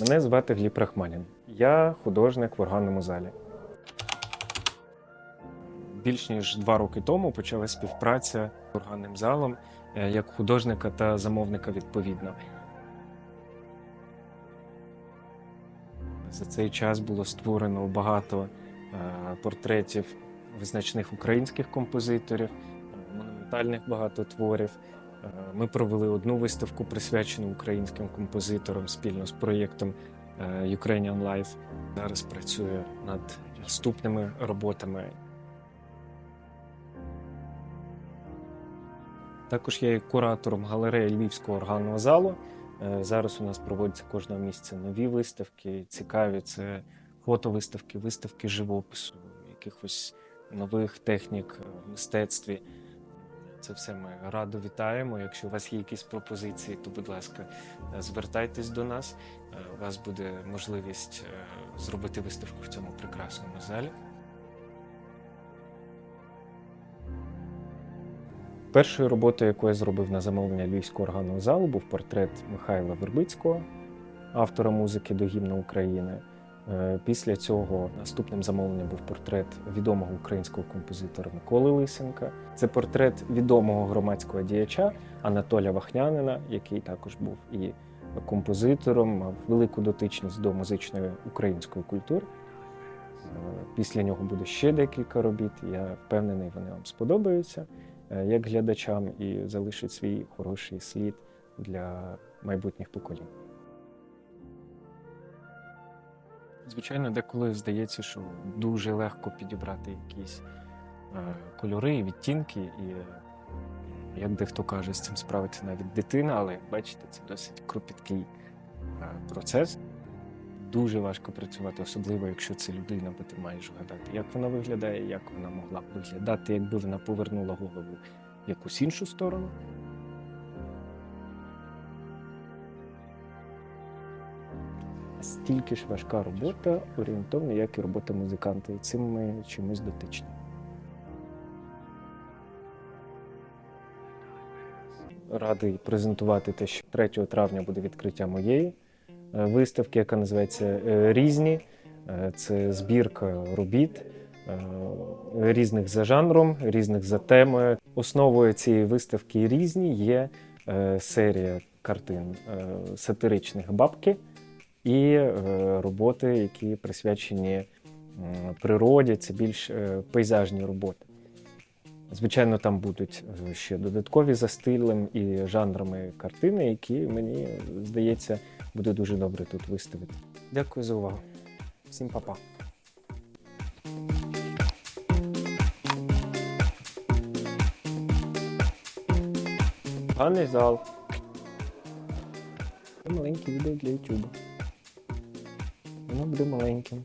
Мене звати Гліб Рахманін. Я художник в органному залі. Більш ніж два роки тому почалася співпраця з органним залом е, як художника та замовника відповідно. За цей час було створено багато е, портретів визначних українських композиторів, е, монументальних багато творів. Ми провели одну виставку, присвячену українським композиторам спільно з проєктом е, Ukrainian Life. Зараз працюю над наступними роботами. Також я є куратором галереї Львівського органного залу. Е, Зараз у нас проводяться кожного місяця нові виставки, цікаві. Це фотовиставки, виставки живопису, якихось нових технік в мистецтві. Це все ми радо вітаємо. Якщо у вас є якісь пропозиції, то, будь ласка, е, звертайтесь до нас. Е, У вас буде можливість е, зробити виставку в цьому прекрасному залі. Першою роботою, яку я зробив на замовлення Львівського органного залу, був портрет Михайла Вербицького, автора музики до гімну України. Е, Після цього наступним замовленням був портрет відомого українського композитора Миколи Лисенка. Це портрет відомого громадського діяча Анатоля Вахнянина, який також був і композитором, мав велику дотичність до музичної української культури. Е, Після нього буде ще декілька робіт. Я впевнений, вони вам сподобаються е, як глядачам і залишать свій хороший слід для майбутніх поколінь. Звичайно, деколи здається, що дуже легко підібрати якісь е, кольори, відтінки, і, е, як дехто каже, з цим справиться навіть дитина, але як бачите, це досить кропіткий е, процес. Дуже важко працювати, особливо якщо це людина, бо ти маєш вгадати, як вона виглядає, як вона могла б виглядати, якби вона повернула голову в якусь іншу сторону. Стільки ж важка робота орієнтовна, як і робота музиканта, і цим ми чимось дотичні. Радий презентувати те, що 3 травня буде відкриття моєї е, виставки, яка називається е, Різні. Е, Це збірка робіт різних за жанром, різних за темою. Основою цієї виставки різні є серія картин сатиричних бабки і е, роботи, які присвячені м, природі, це більш е, пейзажні роботи. Звичайно, там будуть е, ще додаткові за стилем і жанрами картини, які мені здається буде дуже добре тут виставити. Дякую за увагу. Всім па-па. Гарний зал. Це маленьке відео для YouTube. Воно буде маленьким.